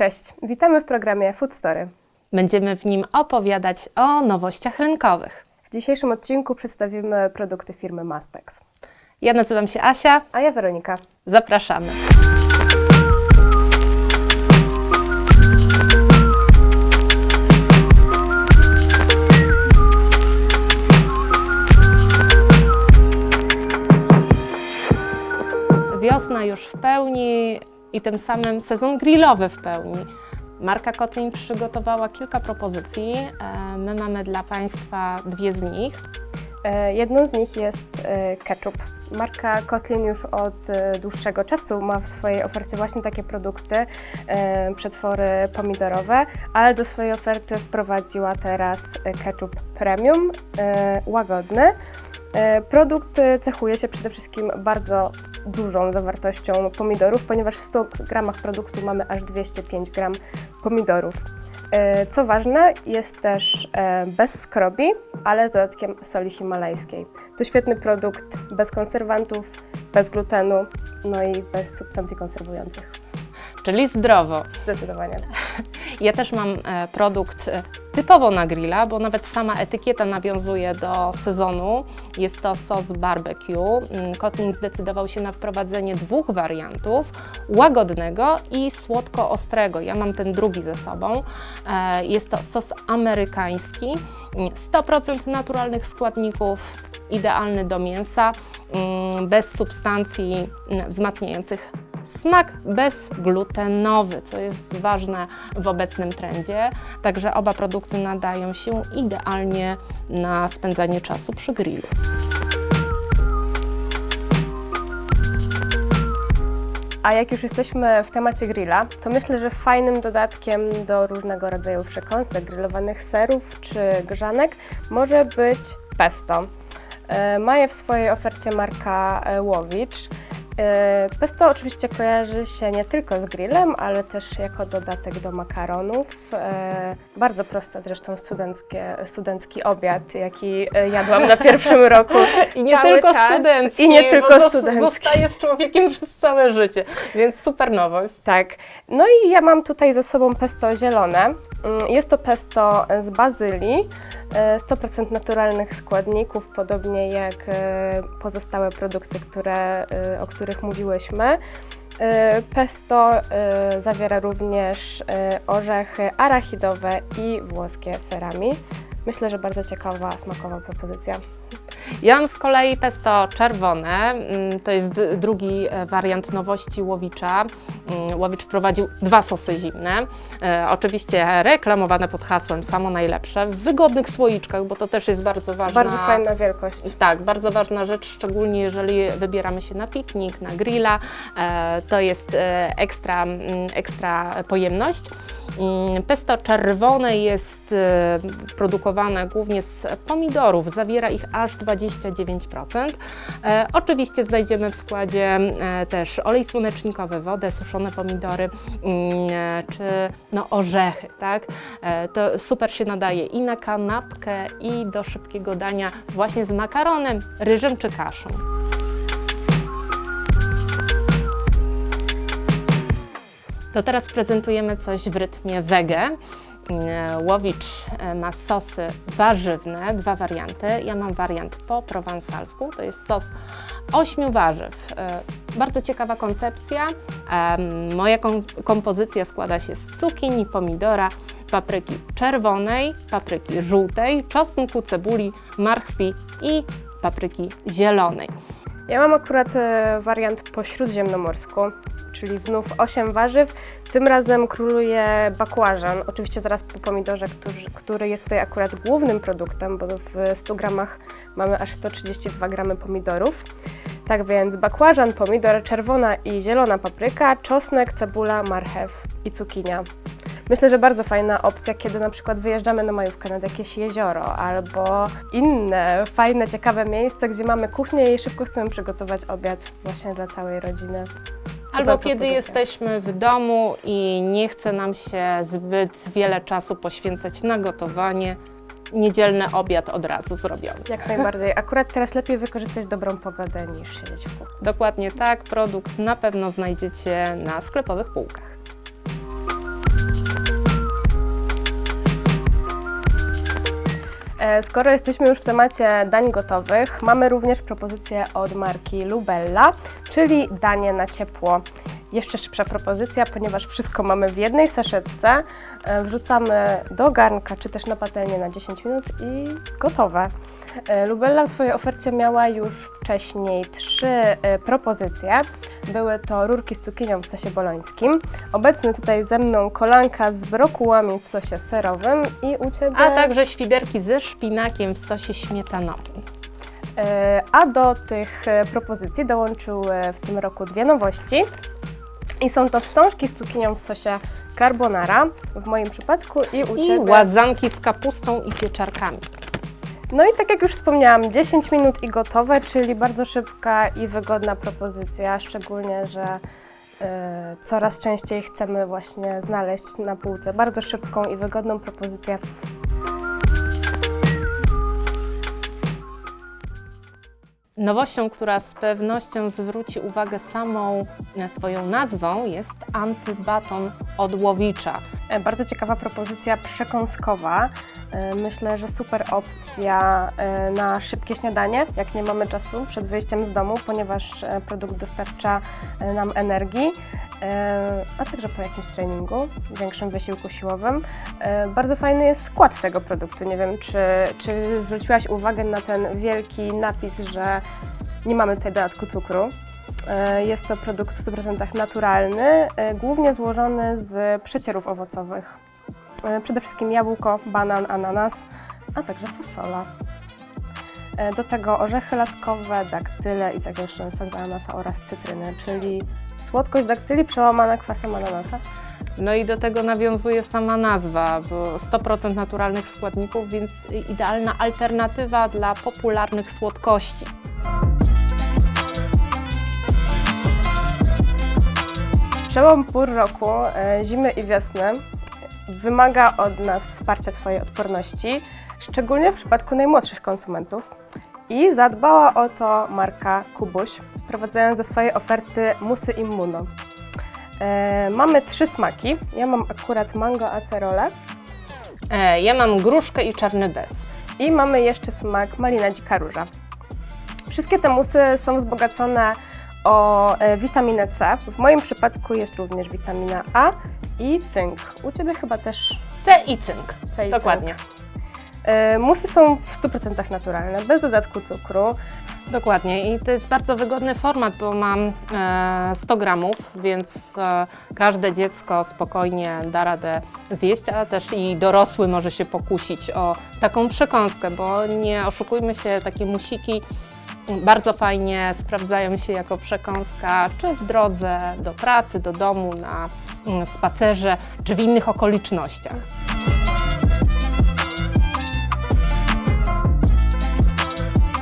Cześć, witamy w programie Food Story. Będziemy w nim opowiadać o nowościach rynkowych. W dzisiejszym odcinku przedstawimy produkty firmy Maspex. Ja nazywam się Asia, A ja Weronika. zapraszamy. Wiosna już w pełni i tym samym sezon grillowy w pełni. Marka Kotlin przygotowała kilka propozycji. E, My mamy dla Państwa dwie z nich. E, Jedną z nich jest e, ketchup. Marka Kotlin już od dłuższego czasu ma w swojej ofercie właśnie takie produkty, przetwory pomidorowe, ale do swojej oferty wprowadziła teraz ketchup premium, łagodny. E, Produkt e, cechuje się przede wszystkim bardzo dużą zawartością pomidorów, ponieważ w 100 gramach produktu mamy aż 205 gram pomidorów. E, Co ważne, jest też bez skrobi, ale z dodatkiem soli himalajskiej. To świetny produkt bez konserwantów, bez glutenu, no i bez substancji konserwujących. Czyli zdrowo. Zdecydowanie. Ja też mam e, produkt e, typowo na grilla, bo nawet sama etykieta nawiązuje do sezonu. Jest to sos barbecue. Mm, Kotlin zdecydował się na wprowadzenie dwóch wariantów: łagodnego i słodko-ostrego. Ja mam ten drugi ze sobą. E, Jest to sos amerykański, mm, 100% naturalnych składników, idealny do mięsa, mm, bez substancji mm, wzmacniających Smak bezglutenowy, co jest ważne w obecnym trendzie. Także oba produkty nadają się idealnie na spędzanie czasu przy grillu. A jak już jesteśmy w temacie grilla, to myślę, że fajnym dodatkiem do różnego rodzaju przekąsek, grillowanych serów czy grzanek może być pesto. E, Ma je w swojej ofercie marka e, Łowicz. Pesto oczywiście kojarzy się nie tylko z grillem, ale też jako dodatek do makaronów. E, Bardzo proste zresztą studenckie, studencki obiad, jaki e, jadłam na pierwszym roku. I nie Cały tylko czas. studencki, I nie tylko studencki. Zostajesz człowiekiem przez całe życie, więc super nowość. Tak. No i ja mam tutaj ze sobą pesto zielone. Mm, Jest to pesto z bazylii, e, 100% naturalnych składników, podobnie jak e, pozostałe produkty, które, e, o których mówiłyśmy. E, Pesto e, zawiera również e, orzechy arachidowe i włoskie serami. Myślę, że bardzo ciekawa, smakowa propozycja. Ja mam z kolei pesto czerwone. Mm, To jest drugi e, wariant nowości Łowicza. Mm, Łowicz wprowadził dwa sosy zimne. E, oczywiście reklamowane pod hasłem samo najlepsze, w wygodnych słoiczkach, bo to też jest bardzo ważne. Bardzo fajna wielkość. Tak, bardzo ważna rzecz, szczególnie jeżeli wybieramy się na piknik, na grilla. E, to jest ekstra, mm, ekstra pojemność. Pesto czerwone jest produkowane głównie z pomidorów, zawiera ich aż 29%. E, oczywiście znajdziemy w składzie e, też olej słonecznikowy, wodę, suszone pomidory mm, e, czy no, orzechy. Tak? To super się nadaje i na kanapkę, i do szybkiego dania właśnie z makaronem, ryżem czy kaszą. To teraz prezentujemy coś w rytmie wege. E, Łowicz e, ma sosy warzywne, dwa warianty. Ja mam wariant po prowansalsku, to jest sos ośmiu warzyw. E, Bardzo ciekawa koncepcja. Moja kom- kompozycja składa się z cukinii, pomidora, papryki czerwonej, papryki żółtej, czosnku, cebuli, marchwi i papryki zielonej. Ja mam akurat e, wariant po śródziemnomorsku, czyli znów 8 warzyw. Tym razem króluje bakłażan, oczywiście zaraz po pomidorze, który jest tutaj akurat głównym produktem, bo w 100 gramach mamy aż 132 gramy pomidorów. Tak więc bakłażan, pomidor, czerwona i zielona papryka, czosnek, cebula, marchew i cukinia. Myślę, że bardzo fajna opcja, kiedy na przykład wyjeżdżamy na majówkę nad jakieś jezioro albo inne fajne, ciekawe miejsce, gdzie mamy kuchnię i szybko chcemy przygotować obiad właśnie dla całej rodziny. Super Albo kiedy jesteśmy w domu i nie chce nam się zbyt wiele czasu poświęcać na gotowanie, niedzielny obiad od razu zrobiony. Jak najbardziej. Akurat teraz lepiej wykorzystać dobrą pogodę niż siedzieć w kuchni. Dokładnie tak, produkt na pewno znajdziecie na sklepowych półkach. Skoro jesteśmy już w temacie dań gotowych, mamy również propozycję od marki Lubella, czyli danie na ciepło. Jeszcze szybsza propozycja, ponieważ wszystko mamy w jednej saszetce. E, Wrzucamy do garnka czy też na patelnię na 10 minut i gotowe. E, Lubella w swojej ofercie miała już wcześniej trzy e, propozycje. Były to rurki z cukinią w sosie bolońskim. Obecny tutaj ze mną kolanka z brokułami w sosie serowym i u Ciebie... A także świderki ze szpinakiem w sosie śmietanowym. A do tych propozycji dołączyły w tym roku dwie nowości. I są to wstążki z cukinią w sosie carbonara w moim przypadku i u I Ciebie. łazanki z kapustą i pieczarkami. No i tak jak już wspomniałam, 10 minut i gotowe, czyli bardzo szybka i wygodna propozycja, szczególnie, że e, coraz częściej chcemy właśnie znaleźć na półce bardzo szybką i wygodną propozycję. Nowością, która z pewnością zwróci uwagę samą e, swoją nazwą, jest antybaton od Łowicza. E, Bardzo ciekawa propozycja przekąskowa. E, Myślę, że super opcja na szybkie śniadanie, jak nie mamy czasu przed wyjściem z domu, ponieważ produkt dostarcza nam energii, a także po jakimś treningu, większym wysiłku siłowym. E, Bardzo fajny jest skład tego produktu. Nie wiem, czy, czy zwróciłaś uwagę na ten wielki napis, że nie mamy tutaj dodatku cukru. E, Jest to produkt w 100% naturalny, e, głównie złożony z przecierów owocowych. E, Przede wszystkim jabłko, banan, ananas, a także fasola. E, Do tego orzechy laskowe, daktyle i zagęszczony sok z ananasa oraz cytryny, czyli słodkość daktyli przełamana kwasem ananasa. No i do tego nawiązuje sama nazwa, bo 100% naturalnych składników, więc idealna alternatywa dla popularnych słodkości. Przełom pór roku, e, zimy i wiosny, wymaga od nas wsparcia swojej odporności, szczególnie w przypadku najmłodszych konsumentów. I zadbała o to marka Kubuś, wprowadzając do swojej oferty musy immuno. E, mamy trzy smaki. Ja mam akurat mango acerole E, ja mam gruszkę i czarny bez. i mamy jeszcze smak malina dzika róża. Wszystkie te musy są wzbogacone o e, witaminę C. W moim przypadku jest również witamina A i cynk. U Ciebie chyba też C i cynk. C i Dokładnie. cynk. E, Musy są w 100% naturalne, bez dodatku cukru. Dokładnie i to jest bardzo wygodny format, bo mam e, 100 gramów, więc e, każde dziecko spokojnie da radę zjeść, a też i dorosły może się pokusić o taką przekąskę, bo nie oszukujmy się, takie musiki bardzo fajnie sprawdzają się jako przekąska, czy w drodze do pracy, do domu, na mm, spacerze, czy w innych okolicznościach.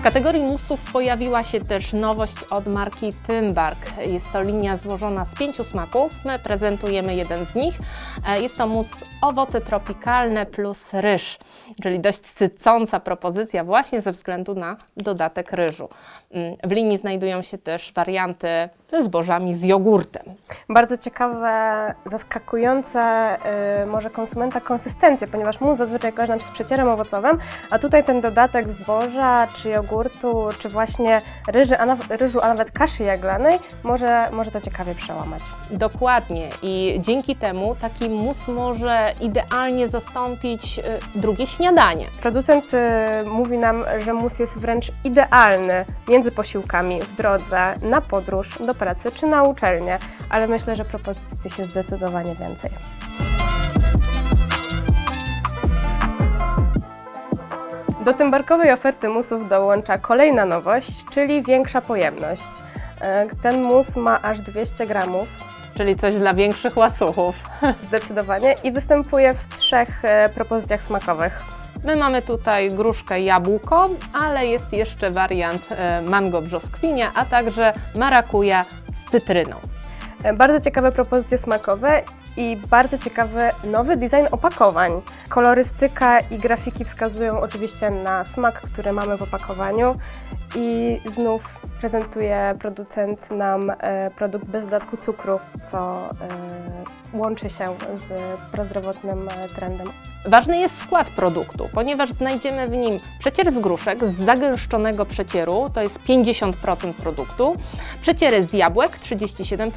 Kategorii musów pojawiła się też nowość od marki Tymbark. Jest to linia złożona z pięciu smaków. My prezentujemy jeden z nich. E, Jest to mus owoce tropikalne plus ryż, czyli dość sycąca propozycja właśnie ze względu na dodatek ryżu. Mm, W linii znajdują się też warianty ze zbożami z jogurtem. Bardzo ciekawe, zaskakujące y, może konsumenta konsystencje, ponieważ mus zazwyczaj kojarzy nam się z przecierem owocowym, a tutaj ten dodatek zboża, czy jogurtu, czy właśnie ryży, a naw- ryżu, a nawet kaszy jaglanej może, może to ciekawie przełamać. Dokładnie i dzięki temu taki mus może idealnie zastąpić y, drugie śniadanie. Producent y, mówi nam, że mus jest wręcz idealny między posiłkami, w drodze, na podróż, do pracy czy na uczelnię, ale myślę, że propozycji tych jest zdecydowanie więcej. Do tymbarkowej oferty musów dołącza kolejna nowość, czyli większa pojemność. E, Ten mus ma aż 200 gramów, Czyli coś dla większych łasuchów. zdecydowanie, i występuje w trzech e, propozycjach smakowych. My mamy tutaj gruszkę jabłko, ale jest jeszcze wariant e, mango brzoskwinia, a także marakuja z cytryną. E, Bardzo ciekawe propozycje smakowe i bardzo ciekawy nowy design opakowań. Kolorystyka i grafiki wskazują oczywiście na smak, który mamy w opakowaniu I znów prezentuje producent nam e, produkt bez dodatku cukru, co e, łączy się z prozdrowotnym e, trendem. Ważny jest skład produktu, ponieważ znajdziemy w nim przecier z gruszek z zagęszczonego przecieru, to jest 50% produktu, przeciery z jabłek 37%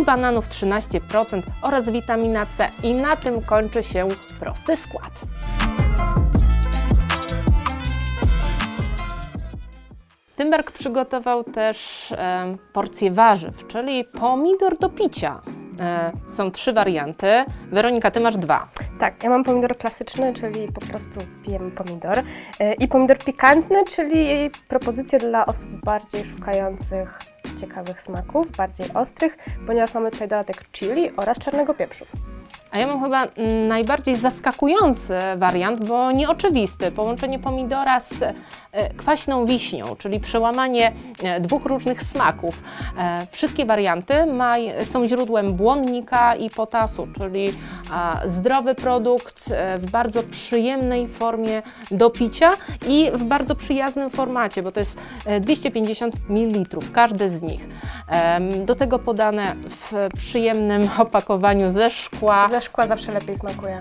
i bananów 13% oraz witamina C. I na tym kończy się prosty skład. Tymberg przygotował też porcję warzyw, czyli pomidor do picia. E, są trzy warianty. Weronika, ty masz dwa. Tak, ja mam pomidor klasyczny, czyli po prostu pijemy pomidor. E, I pomidor pikantny, czyli propozycje dla osób bardziej szukających ciekawych smaków, bardziej ostrych, ponieważ mamy tutaj dodatek chili oraz czarnego pieprzu. A ja mam chyba najbardziej zaskakujący wariant, bo nieoczywisty. Połączenie pomidora z e, kwaśną wiśnią, czyli przełamanie e, dwóch różnych smaków. E, Wszystkie warianty są źródłem błonnika i potasu, czyli zdrowy produkt w bardzo przyjemnej formie do picia i w bardzo przyjaznym formacie, bo to jest e, 250 ml, każdy z nich. Do tego podane w przyjemnym opakowaniu ze szkła. Ze szkła zawsze lepiej smakuje.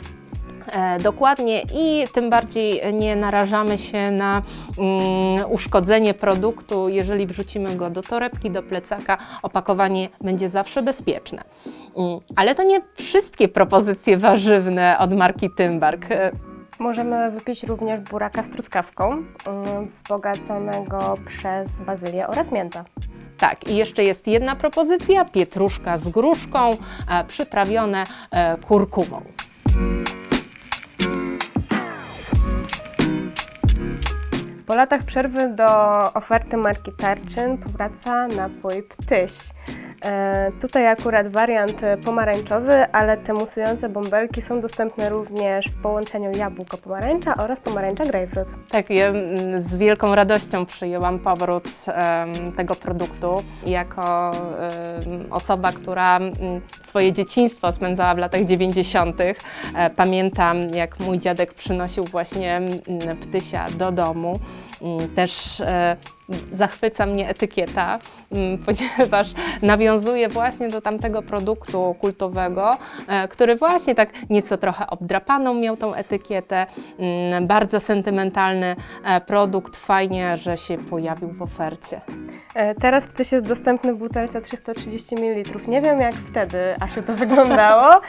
E, dokładnie i tym bardziej nie narażamy się na mm, uszkodzenie produktu, jeżeli wrzucimy go do torebki, do plecaka, opakowanie będzie zawsze bezpieczne. Mm, ale to nie wszystkie propozycje warzywne od marki Tymbark. E, Możemy wypić również buraka z truskawką, mm, wzbogaconego przez bazylię oraz miętę. Tak, i jeszcze jest jedna propozycja, pietruszka z gruszką, e, przyprawione e, kurkumą. Po latach przerwy do oferty marki Tarczyn powraca napój Ptyś. E, tutaj akurat wariant pomarańczowy, ale te musujące bąbelki są dostępne również w połączeniu jabłko-pomarańcza oraz pomarańcza grapefruit. Tak, ja mm, z wielką radością przyjęłam powrót tego produktu jako osoba, która mm, swoje dzieciństwo spędzała w latach 90. E, Pamiętam, jak mój dziadek przynosił właśnie mm, ptysia do domu. Mm, Też e, zachwyca mnie etykieta, mm, ponieważ nawiązuje właśnie do tamtego produktu kultowego, e, który właśnie tak nieco trochę obdrapaną miał tą etykietę. Mm, Bardzo sentymentalny e, produkt, fajnie, że się pojawił w ofercie. E, Teraz Ptyś jest dostępny w butelce 330 ml. Nie wiem jak wtedy, Asiu, to wyglądało.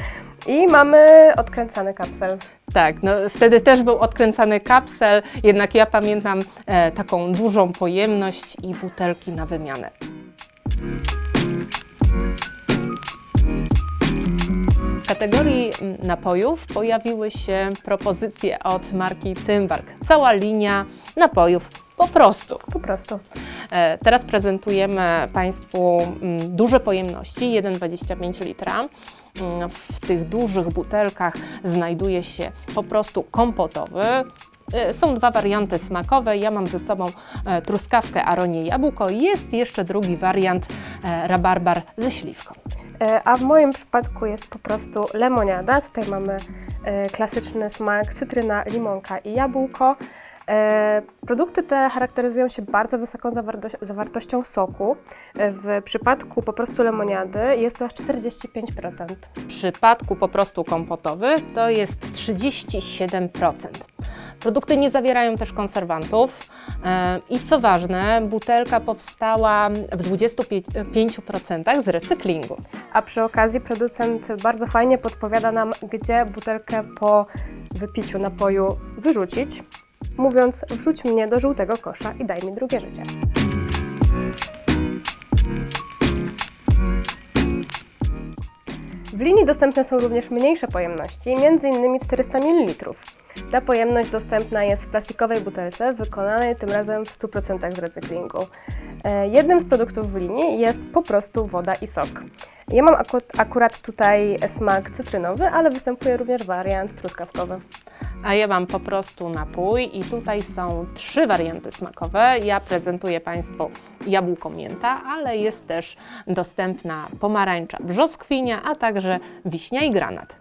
I mamy odkręcany kapsel. Tak, no wtedy też był odkręcany kapsel, jednak ja pamiętam e, taką dużą pojemność i butelki na wymianę. W kategorii mm, napojów pojawiły się propozycje od marki Tymbark. Cała linia napojów po prostu. Po prostu. E, Teraz prezentujemy Państwu mm, duże pojemności, 1,25 litra. Mm, W tych dużych butelkach znajduje się po prostu kompotowy. E, Są dwa warianty smakowe. Ja mam ze sobą e, truskawkę, aronie, jabłko. Jest jeszcze drugi wariant rabarbar ze śliwką. A w moim przypadku jest po prostu lemoniada. Tutaj mamy klasyczny smak cytryna, limonka i jabłko. E, Produkty te charakteryzują się bardzo wysoką zawartością soku. E, W przypadku po prostu lemoniady jest to aż 45%. W przypadku po prostu kompotowy to jest 37%. Produkty nie zawierają też konserwantów e, i co ważne, butelka powstała w 25% z recyklingu. A przy okazji producent bardzo fajnie podpowiada nam, gdzie butelkę po wypiciu napoju wyrzucić, mówiąc wrzuć mnie do żółtego kosza i daj mi drugie życie. W linii dostępne są również mniejsze pojemności, m.in. 400 ml. Ta pojemność dostępna jest w plastikowej butelce, wykonanej tym razem w 100% z recyklingu. E, Jednym z produktów w linii jest po prostu woda i sok. Ja mam aku- akurat tutaj smak cytrynowy, ale występuje również wariant truskawkowy. A ja mam po prostu napój i tutaj są trzy warianty smakowe. Ja prezentuję Państwu jabłko mięta, ale jest też dostępna pomarańcza brzoskwinia, a także wiśnia i granat.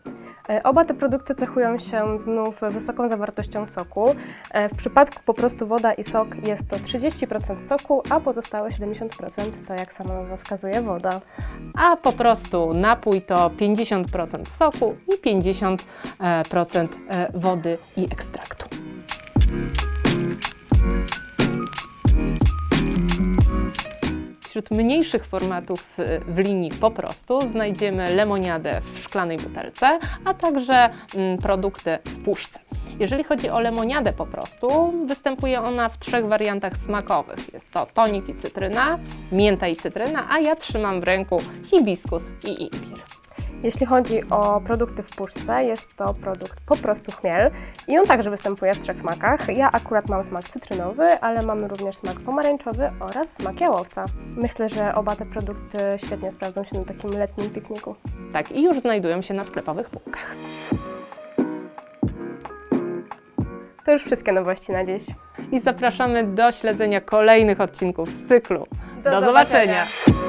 E, Oba te produkty cechują się znów wysoką zawartością soku. E, W przypadku po prostu woda i sok jest to 30% soku, a pozostałe 70% to jak sama nazwa wskazuje woda. A po prostu napój to 50% soku i 50% e, wody i ekstraktu. Wśród mniejszych formatów y, w linii po prostu znajdziemy lemoniadę w szklanej butelce, a także mm, produkty w puszce. Jeżeli chodzi o lemoniadę po prostu, występuje ona w trzech wariantach smakowych. Jest to tonik i cytryna, mięta i cytryna, a ja trzymam w ręku hibiskus i imbir. Jeśli chodzi o produkty w puszce, jest to produkt po prostu chmiel i on także występuje w trzech smakach. Ja akurat mam smak cytrynowy, ale mamy również smak pomarańczowy oraz smak jałowca. Myślę, że oba te produkty świetnie sprawdzą się na takim letnim pikniku. Tak, i już znajdują się na sklepowych półkach. To już wszystkie nowości na dziś. I zapraszamy do śledzenia kolejnych odcinków z cyklu. Do do zobaczenia. zobaczenia.